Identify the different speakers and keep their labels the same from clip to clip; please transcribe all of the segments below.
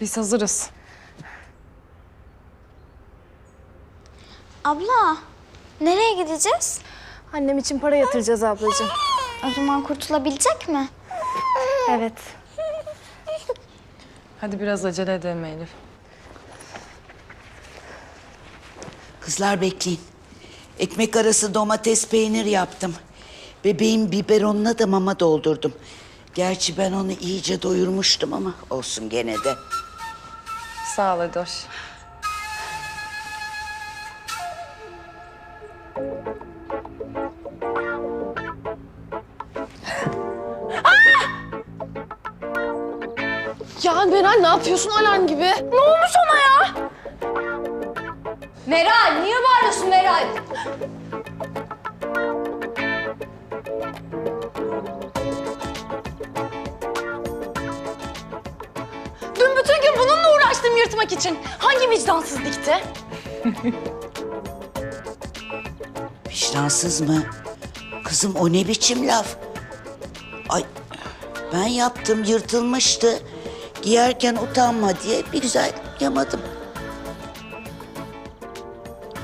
Speaker 1: Biz hazırız.
Speaker 2: Abla, nereye gideceğiz?
Speaker 1: Annem için para yatıracağız ablacığım.
Speaker 2: O zaman kurtulabilecek mi?
Speaker 1: Evet. Hadi biraz acele edelim Elif.
Speaker 3: Kızlar bekleyin. Ekmek arası domates peynir yaptım. Bebeğin biberonuna da mama doldurdum. Gerçi ben onu iyice doyurmuştum ama olsun gene de.
Speaker 1: Sağ ol Edoş. Ya Meral ne yapıyorsun alarm gibi?
Speaker 2: Ne olmuş ona ya? Meral, niye bağırıyorsun Meral?
Speaker 1: Yırtmak için. Hangi vicdansız dikti?
Speaker 3: Vicdansız mı? Kızım o ne biçim laf? Ay ben yaptım yırtılmıştı. Giyerken utanma diye bir güzel yamadım.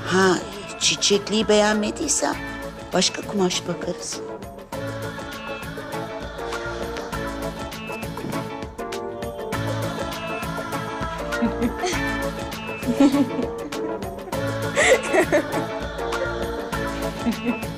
Speaker 3: Ha çiçekliği beğenmediysen başka kumaş bakarız. Ha ha ha.